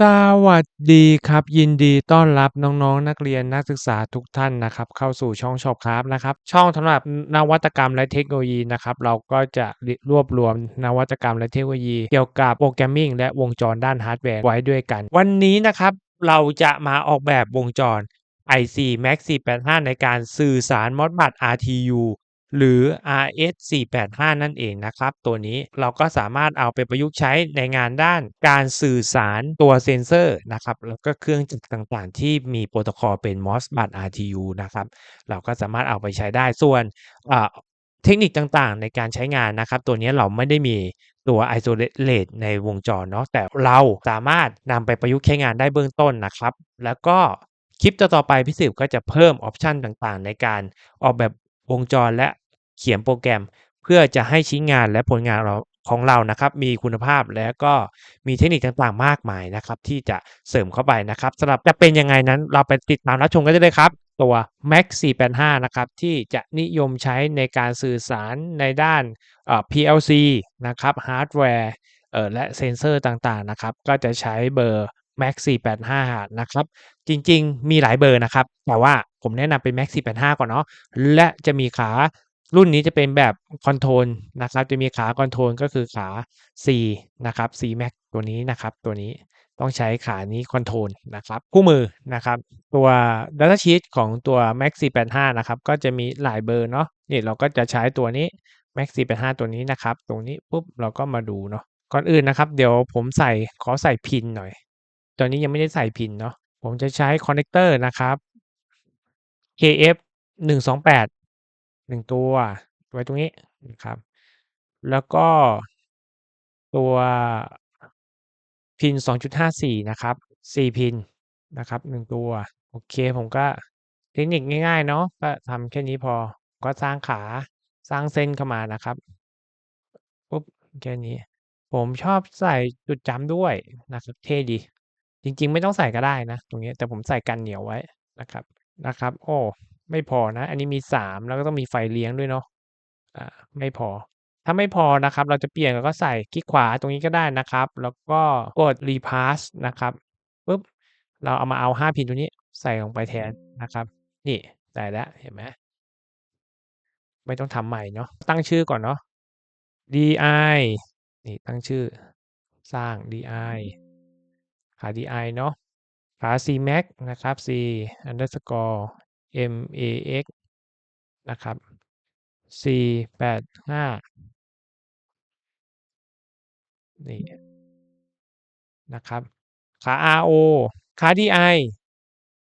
สวัสดีครับ ยินดีต้อนรับน้องๆนักเรียนนักศึกษาทุกท่านนะครับ เข้าสู่ช่องช็อปครับนะครับ ช่องสำหรับนวัตกรรมและเทคโนโลยีนะครับ เราก็จะรวบรวมนวัตกรรมและเทคโนโลยี เกี่ยวกับโปรแกรมมิ่งและวงจรด้านฮาร์ดแวร์ไว้ด้วยกัน วันนี้นะครับ เราจะมาออกแบบวงจร IC MAX 485ในการสื่อสาร Modbus RTU หรือ RS485 นั่นเองนะครับ ตัวนี้เราก็สามารถเอาไปประยุกต์ใช้ในงานด้านการสื่อสารตัวเซนเซอร์นะครับแล้วก็เครื่องจักรต่างๆ ที่มีโปรโตคอลเป็น Modbus RTU นะครับเราก็สามารถเอาไปใช้ได้ส่วนเทคนิคต่างๆ ในการใช้งานนะครับ ตัวนี้เราไม่ได้มีตัว isolate ในวงจรเนาะแต่เราสามารถนำไปประยุกต์ใช้งานได้เบื้องต้นนะครับ แล้วก็คลิปต่อๆไปพี่สิบก็จะเพิ่มออปชันต่างๆ ในการออกแบบวงจรและ เขียนโปรแกรม เพื่อจะให้ชิ้นงานและผลงานเราของเรานะครับ มีคุณภาพและก็มีเทคนิคต่างๆ มากมายนะครับ ที่จะเสริมเข้าไปนะครับสำหรับจะเป็นยังไงนั้นเราไปติดตามรับชมกันได้เลยครับ ตัว Max 485 นะครับ ที่จะนิยมใช้ในการสื่อสารในด้าน PLC นะครับฮาร์ดแวร์และเซนเซอร์ต่างๆ นะครับ ก็จะใช้เบอร์ Max 485 นะครับ จริงๆ มีหลายเบอร์นะครับ แต่ว่าผมแนะนำเป็น Max 485 ก่อนเนาะ และจะมีขา รุ่นนี้จะเป็นแบบคอนโทรลนะครับจะมีขาคอนโทรลก็คือขา C นะครับ C Max ตัวนี้นะครับ ตัวนี้ต้องใช้ขานี้คอนโทรลนะครับ คู่มือนะครับ ตัว Data Sheet ของตัว Max 485 นะครับ ก็จะมีหลายเบอร์เนาะนี่เราก็จะใช้ตัวนี้ Max 485 ตัวนี้นะครับ ตรงนี้ปุ๊บเราก็มาดูเนาะก่อนอื่นนะครับ เดี๋ยวผมใส่ขอใส่พินหน่อย ตอนนี้ยังไม่ได้ใส่พินเนาะผมจะใช้คอนเนคเตอร์นะครับ KF 128 1ตัวไว้ตรงนี้นะครับ แล้วก็ตัวพิน 2.54 นะครับ 4 พินนะครับ 1 ตัว โอเค ผมก็เทคนิคง่ายๆ เนาะก็ทำแค่นี้พอ ก็สร้างขาสร้างเส้นเข้ามานะครับปุ๊บแค่นี้ ผมชอบใส่จุดจำด้วยนะครับ เท่ดี จริงๆ ไม่ต้องใส่ก็ได้นะ ตรงนี้ แต่ผมใส่กันเหนียวไว้นะครับ นะครับ โอ้ ไม่พอนะ อันนี้มี3แล้วก็ต้องมีไฟเลี้ยงด้วยเนาะอ่าไม่พอ ถ้าไม่พอนะครับ เราจะเปลี่ยนเราก็ใส่คลิกขวาตรงนี้ก็ได้นะครับ แล้วก็กด repass นะครับปุ๊บเราเอามาเอา5พินตัวนี้ใส่ลงไปแทนนะครับ นี่ใส่แล้วเห็นไหมไม่ต้องทำใหม่เนาะตั้งชื่อก่อนเนาะ di นี่ตั้งชื่อ สร้าง di ขา di เนาะขา c max นะครับ c underscore max นะครับ c แปดห้านี่นะครับ ขา ro ขา di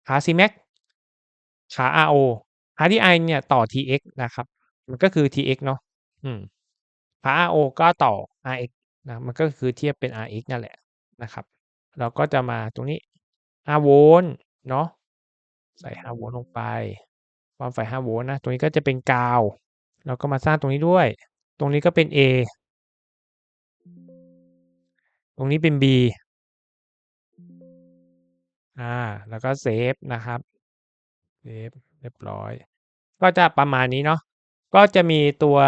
ขา c max ขา ro ขา di เนี่ยต่อ tx นะครับ มันก็คือ tx เนาะอืมขา ro ก็ต่อ rx นะมันก็คือเทียบเป็น rx นั่นแหละนะครับ เราก็จะมาตรงนี้5โวลต์เนาะ ใส่5โวลต์ลงไป ความไฟ5โวลต์นะ ตรงนี้ก็จะเป็นกาวเราก็มาสร้างตรงนี้ด้วย ตรงนี้ก็เป็น A ตรงนี้เป็น B อ่า แล้วก็เซฟนะครับ เซฟเรียบร้อย ก็จะประมาณนี้เนาะ ก็จะมีตัว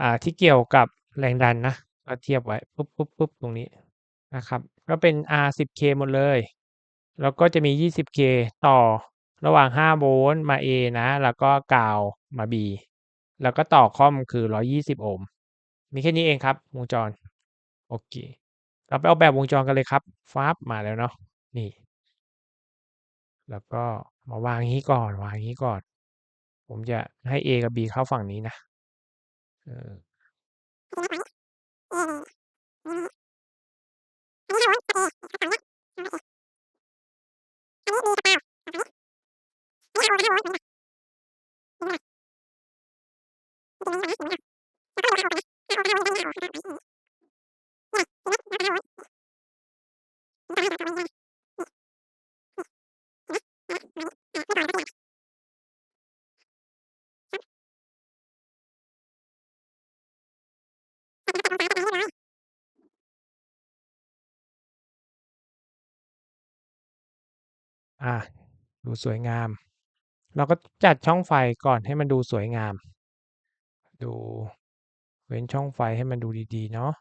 อ่า ที่เกี่ยวกับแรงดันนะก็เทียบไว้ ปุ๊บปุ๊บปุ๊บตรงนี้นะครับ ก็เป็น R10K หมดเลย แล้วก็จะมี 20K ต่อระหว่าง 5 โวลต์มา A นะ แล้วก็กาวมา B แล้วก็ต่อคอมคือ 120 โอห์ม มีแค่นี้เองครับ วงจร โอเค เราไปออกแบบวงจรกันเลยครับฟ้าบมาแล้วเนาะ นี่ แล้วก็มาวางงี้ก่อน วางงี้ก่อน ผมจะให้ A กับ B เข้าฝั่งนี้นะเออ อ่าดูสวยงาม เราก็จัดช่องไฟก่อนให้มันดูสวยงาม ดูเว้นช่องไฟให้มันดูดีๆ เนาะ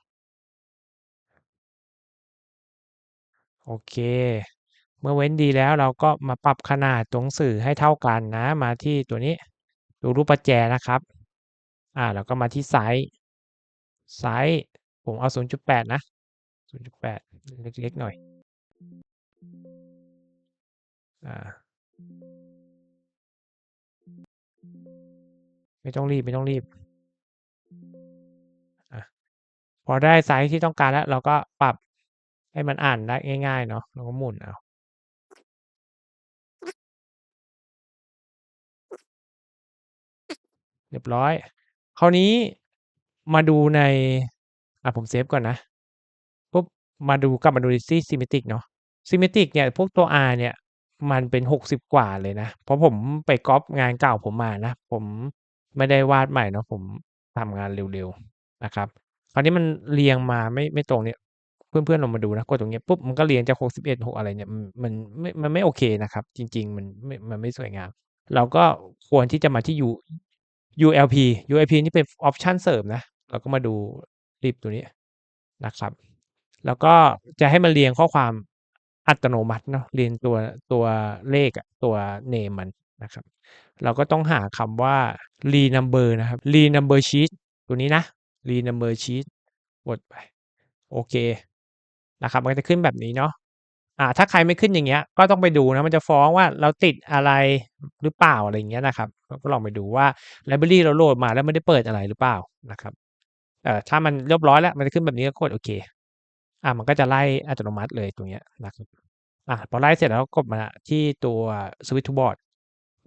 โอเค เมื่อเว้นดีแล้วเราก็มาปรับขนาดตัวหนังสือให้เท่ากันนะ มาที่ตัวนี้ดูรูปประแจนะครับ อ่าแล้วก็มาที่ไซซ์ไซซ์ผมเอา 0.8 นะ 0.8 เล็กๆหน่อย อ่า ไม่ต้องรีบไม่ต้องรีบอพอได้ไซซ์ที่ต้องการแล้ว เราก็ปรับให้มันอ่านได้ง่าย ๆ เนาะเราก็หมุนเอาเรียบร้อย คราวนี้มาดูใน อ่าผมเซฟก่อนนะปุ๊บมาดูกลับมาดูที่ Symmetric เนาะ Symmetric เนี่ยพวกตัว R เนี่ย มันเป็น60กว่าเลยนะ เพราะผมไปก๊อบงานเก่าผมมานะ ผม ไม่ได้วาดใหม่เนาะผมทำงานเร็วๆนะครับคราวนี้มันเรียงมาไม่ไม่ตรงเนี่ยเพื่อนๆลองมาดูนะกดตรงเนี้ยปุ๊บมันก็เรียงจาก61 6อะไรเนี่ยมันมันไม่มันไม่โอเคนะครับ จริง ๆ มันไม่มันไม่สวยงาม เราก็ควรที่จะมาที่ U ULP ULP นี่เป็นออปชันเสริมนะ เราก็มาดู div ตัวนี้นะครับ แล้วก็จะให้มันเรียงข้อความอัตโนมัติเนาะเรียงตัวตัวเลขอะตัวเนมมัน นะครับ เราก็ต้องหาคำว่า renumber นะครับ renumber sheet ตัวนี้นะ renumber sheet กดไป โอเค นะครับ มันก็จะขึ้นแบบนี้เนาะอ่าถ้าใครไม่ขึ้นอย่างเงี้ย ก็ต้องไปดูนะ มันจะฟ้องว่าเราติดอะไรหรือเปล่าอะไรอย่างเงี้ยนะครับ ก็ลองไปดูว่าไลบรารีเราโหลดมาแล้วไม่ได้เปิดอะไรหรือเปล่านะครับเอ่อถ้ามันเรียบร้อยแล้ว มันจะขึ้นแบบนี้ก็กดโอเค อ่ามันก็จะไล่อัตโนมัติเลยตรงเนี้ยนะครับอ่าพอไล่เสร็จแล้วก็กดมาที่ตัว switch to board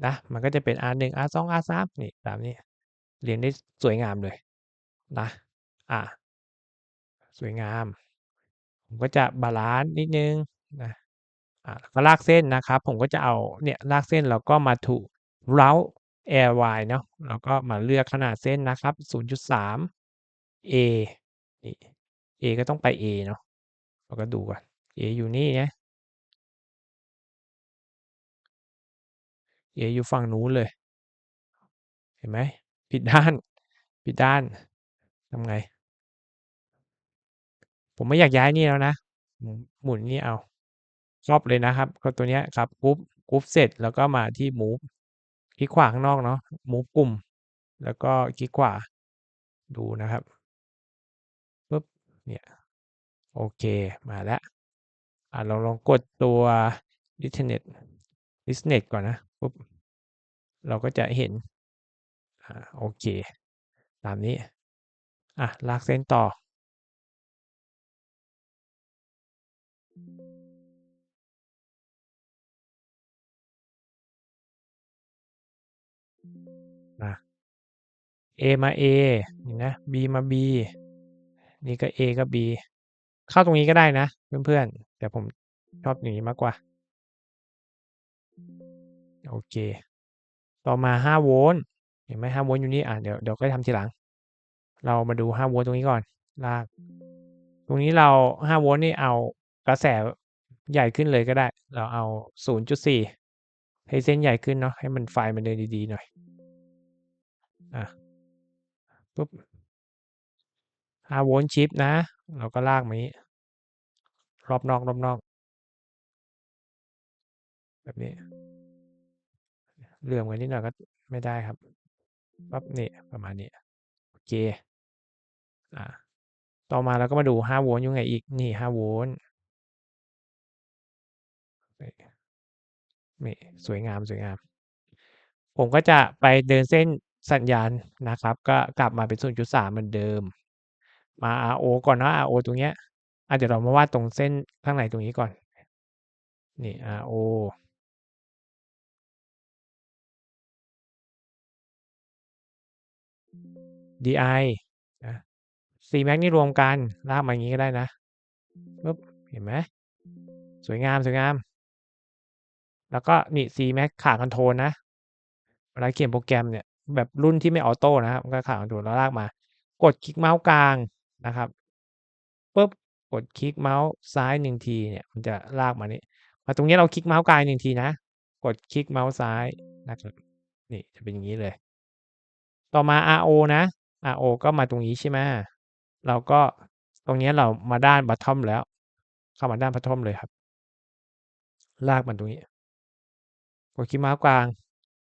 นะมันก็จะเป็น R1 R2 R3 นี่ตามนี้ เรียงได้สวยงามเลยนะอ่าสวยงาม ผมก็จะบาลันซ์นิดนึงนะอ่าแล้วก็ลากเส้นนะครับ ผมก็จะเอาเนี่ยลากเส้นแล้วก็มาถู route airY เนาะแล้วก็มาเลือกขนาดเส้นนะครับ 0.3 A นี่ A ก็ต้องไป A เนาะเราก็ดูก่อน A อยู่นี่นะ A อยู่ฝั่งนู้นเลย เห็นไหมผิดด้านผิดด้านทำไง?ผมไม่อยากย้ายนี่แล้วนะ หมุนนี่เอาชอบเลยนะครับก็ตัวเนี้ยครับกรุ๊ปกรุ๊ปเสร็จแล้วก็มาที่ move คลิกขวาข้างนอกเนาะ move กลุ่ม แล้วก็คลิกขวาดูนะครับปึ๊บเนี่ยโอเคมาแล้วอ่าเราลองกดตัว Ethernet Ethernet ก่อนนะปุ๊บ เราก็จะเห็นอ่าโอเค ตามนี้อ่าลากเส้นต่อ มา A มา A นี่นะ B มา B นี่ก็ A ก็ B เข้าตรงนี้ก็ได้นะ เพื่อนๆ แต่ผมชอบอย่างงี้มากกว่า โอเค ต่อมา5โวลต์เห็นไหม5โวลต์อยู่นี่อ่าเดี๋ยวเดี๋ยวค่อยทำทีหลัง เรามาดู5โวลต์ตรงนี้ก่อนลาก ตรงนี้เรา5โวลต์นี่เอากระแสใหญ่ขึ้นเลยก็ได้ เราเอา 0.4 ให้เส้นใหญ่ขึ้นเนาะให้มันไฟมันเดินดีๆหน่อยอ่าปุ๊บ5โวลต์ชิปนะ เราก็ลากมางี้รอบนอกรอบนอก แบบนี้ เหลื่อมกว่านิดหน่อยก็ไม่ได้ครับปั๊บนี่ประมาณนี้โอเคอ่าต่อมาเราก็มาดู5โวลต์ยู่ไหนอีกนี่5โวลต์นี่สวยงามสวยงาม ผมก็จะไปเดินเส้นสัญญาณนะครับ ก็กลับมาเป็น 0.3 เหมือนเดิม มา RO ก่อนนะ RO ตรงเนี้ยอ่าเดี๋ยวเรามาวาดตรงเส้นข้างในตรงนี้ก่อน นี่ RO DI นะ Cmax นี่รวมกัน ลากมาอย่างงี้ก็ได้นะปึ๊บเห็นไหมสวยงามสวยงาม แล้วก็นี่ Cmax ขาคอนโทรลนะ เวลาเขียนโปรแกรมเนี่ย แบบรุ่นที่ไม่ออโต้นะครับก็ขาคอนโทรลแล้วลากมา กดคลิกเมาส์กลางนะครับปึ๊บกดคลิกเมาส์ซ้าย1ทีเนี่ยมันจะลากมานี่มาตรงนี้เราคลิกเมาส์กลาง1ทีนะ กดคลิกเมาส์ซ้ายนะครับนี่จะเป็นอย่างงี้เลย ต่อมา RO นะ RO ก็มาตรงนี้ใช่ไหมเราก็ตรงนี้เรามาด้าน bottom แล้ว เข้ามาด้าน bottom เลยครับ ลากมันตรงนี้กดคลิกเมาส์กลาง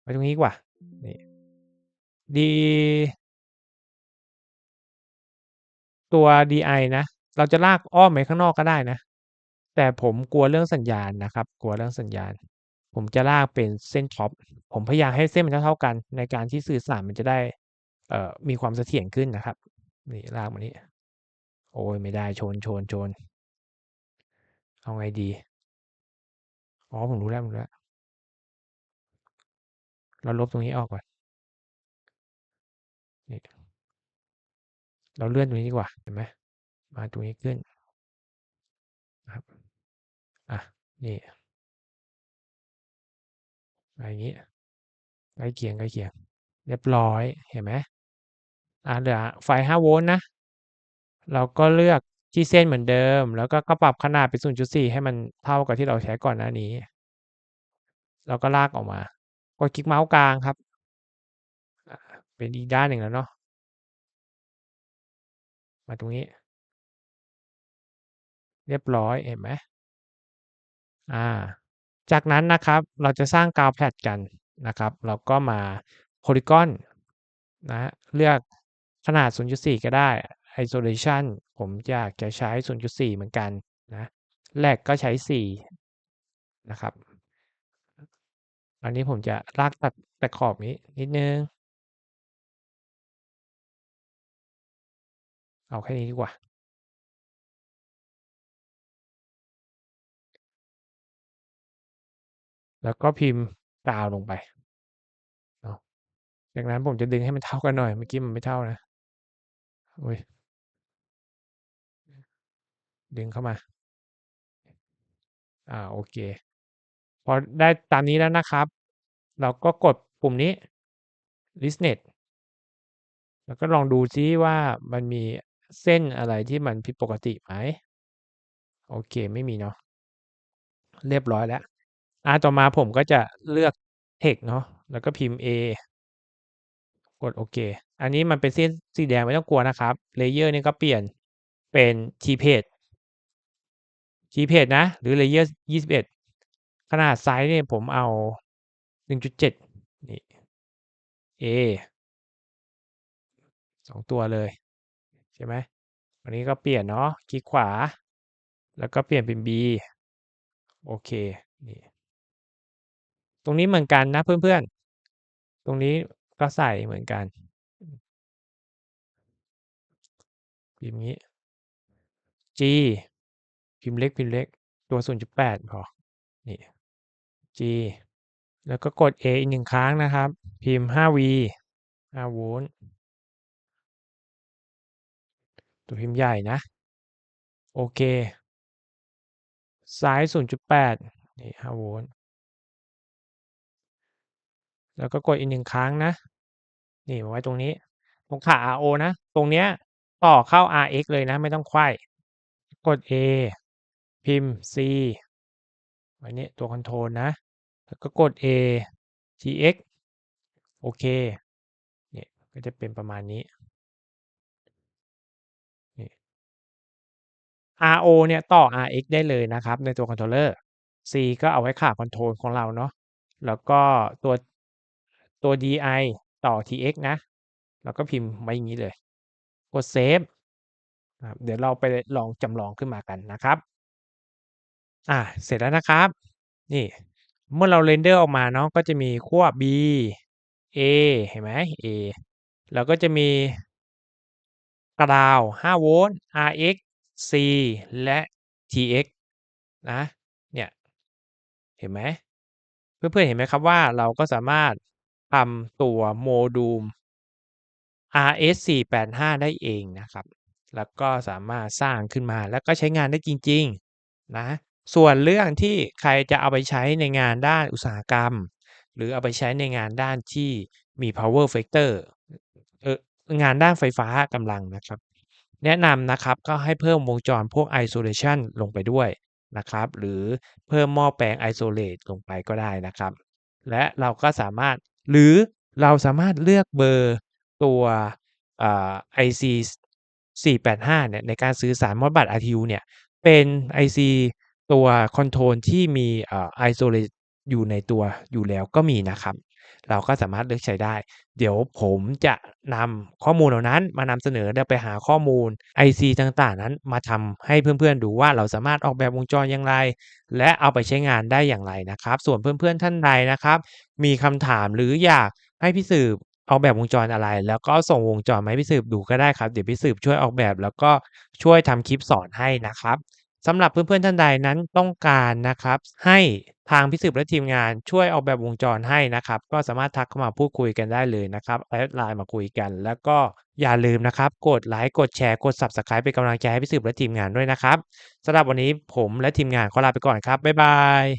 ไปตรงนี้กว่านี่ D ตัว DI นะ เราจะลากอ้อมไปข้างนอกก็ได้นะ แต่ผมกลัวเรื่องสัญญาณนะครับ กลัวเรื่องสัญญาณ ผมจะลากเป็นเส้นท็อป ผมพยายามให้เส้นมันเท่าๆกัน ในการที่สื่อสารมันจะได้เอ่อมีความเสถียรขึ้นนะครับ นี่ลากมานี้ โอ๊ยไม่ได้ชนๆๆเอาไงดี?อ๋อผมรู้แล้วผมรู้แล้ว เราลบตรงนี้ออกก่อน นี่ เราเลื่อนตรงนี้ดีกว่า เห็นไหม มาตรงนี้ขึ้นนะครับ อะ นี่ มาอย่างงี้ใกล้เคียงๆเคียง เรียบร้อยเห็นไหมอ่าเหลือไฟ5โวลต์นะ เราก็เลือกที่เส้นเหมือนเดิม แล้วก็ก็ปรับขนาดเป็น0.4 ให้มันเท่ากับที่เราใช้ก่อนหน้านี้แล้วก็ลากออกมากดคลิกเมาส์กลางครับ เป็นอีกด้านหนึ่งแล้วเนาะมาตรงนี้ เรียบร้อยเห็นไหมอ่า จากนั้นนะครับเราจะสร้าง ground plane กันนะครับ เราก็มา Polygon นะเลือกขนาด 0.4 ก็ได้ Isolation ผมอยากจะใช้ 0.4 เหมือนกันนะ Lag ก็ใช้ 4 นะครับ อันนี้ผมจะลากตัดแตัดขอบนี้นิดนึง เอาแค่นี้ดีกว่า แล้วก็พิมพ์กาวลงไปเนาะจากนั้นผมจะดึงให้มันเท่ากันหน่อย เมื่อกี้มันไม่เท่านะอุ๊ยดึงเข้ามา อ่าโอเค พอได้ตามนี้แล้วนะครับ เราก็กดปุ่มนี้ Listnet แล้วก็ลองดูซิว่ามันมีเส้นอะไรที่มันผิดปกติไหม?โอเคไม่มีเนาะเรียบร้อยแล้ว อา ต่อมาผมก็จะเลือก Text เนาะ แล้วก็พิมพ์ A กดโอเค อันนี้มันเป็นเส้นสีแดงไม่ต้องกลัวนะครับ Layer นี่ก็เปลี่ยนเป็น T-Page T-Page นะ หรือ Layer 21 ขนาดไซซ์เนี่ยผมเอา 1.7 นี่ A 2ตัวเลย ใช่ไหมอันนี้ก็เปลี่ยนเนาะ คลิกขวา แล้วก็เปลี่ยนเป็น B โอเค นี่ ตรงนี้เหมือนกันนะเพื่อนๆ ตรงนี้ก็ใส่เหมือนกันอืมพิมพ์งี้ G พิมพ์เล็ก ตัว 0.8 พอ นี่ G แล้วก็กด A อีก1ครั้งนะครับ พิมพ์ 5V 5โวลต์ตัวพิมพ์ใหญ่นะ โอเค ซ้าย 0.8 นี่5โวลต์ แล้วก็กดอีก1ครั้งนะ นี่มาไว้ตรงนี้ ตรงขา RO นะ ตรงเนี้ยต่อเข้า RX เลยนะ ไม่ต้องไขว้กด A พิมพ์ C ไว้นี่ตัวคอนโทรลนะ แล้วก็กด A TX โอเค เนี่ยก็จะเป็นประมาณนี้นี่ RO เนี่ยต่อ RX ได้เลยนะครับ ในตัวคอนโทรลเลอร์ C ก็เอาไว้ขาคอนโทรลของเราเนาะ แล้วก็ตัว ตัว DI ต่อ TX นะแล้วก็พิมพ์ไว้อย่างงี้เลย กดเซฟเดี๋ยวเราไปลองจำลองขึ้นมากันนะครับ อ่าเสร็จแล้วนะครับ นี่ เมื่อเรา render ออกมาเนาะก็จะมีขั้ว B A เห็นไหม A แล้วก็จะมี ground 5โวลต์ RX C และ TX นะ เนี่ย เห็นไหม เพื่อนๆ เห็นไหมครับว่าเราก็สามารถ ทำตัว Module RS485 ได้เองนะครับ แล้วก็สามารถสร้างขึ้นมาแล้วก็ใช้งานได้จริงๆนะ ส่วนเรื่องที่ใครจะเอาไปใช้ในงานด้านอุตสาหกรรม หรือเอาไปใช้ในงานด้านที่มี Power Factor เอองานด้านไฟฟ้ากำลังนะครับ แนะนำนะครับก็ให้เพิ่มวงจรพวก Isolation ลงไปด้วยนะครับ หรือเพิ่มหม้อแปลง Isolate ลงไปก็ได้นะครับ และเราก็สามารถ หรือเราสามารถเลือกเบอร์ตัวไอ่า IC 485เนี่ยในการสื่อสาร Modbus RTU เนี่ยเป็น IC ตัวคอนโทรลที่มีเอ่อ isolate อยู่ในตัวอยู่แล้วก็มีนะครับ เราก็สามารถเลือกใช้ได้ เดี๋ยวผมจะนำข้อมูลเหล่านั้นมานำเสนอเดี๋ยวไปหาข้อมูล IC ต่างๆ นั้นมาทำให้เพื่อนๆดูว่าเราสามารถออกแบบวงจรอย่างไร และเอาไปใช้งานได้อย่างไรนะครับ ส่วนเพื่อนๆท่านใดนะครับ มีคำถามหรืออยากให้พี่สืบออกแบบวงจรอะไร แล้วก็ส่งวงจรมาให้พี่สืบดูก็ได้ครับ เดี๋ยวพี่สืบช่วยออกแบบแล้วก็ช่วยทำคลิปสอนให้นะครับ สำหรับเพื่อนๆท่านใดนั้นต้องการนะครับ ให้ทางพิสืบและทีมงานช่วยออกแบบวงจรให้นะครับ ก็สามารถทักเข้ามาพูดคุยกันได้เลยนะครับแอดไลน์มาคุยกัน แล้วก็อย่าลืมนะครับ กดไลค์กดแชร์กด Subscribe เป็นกำลังใจให้พิสืบและทีมงานด้วยนะครับสำหรับวันนี้ผมและทีมงานขอลาไปก่อนครับบ๊ายบาย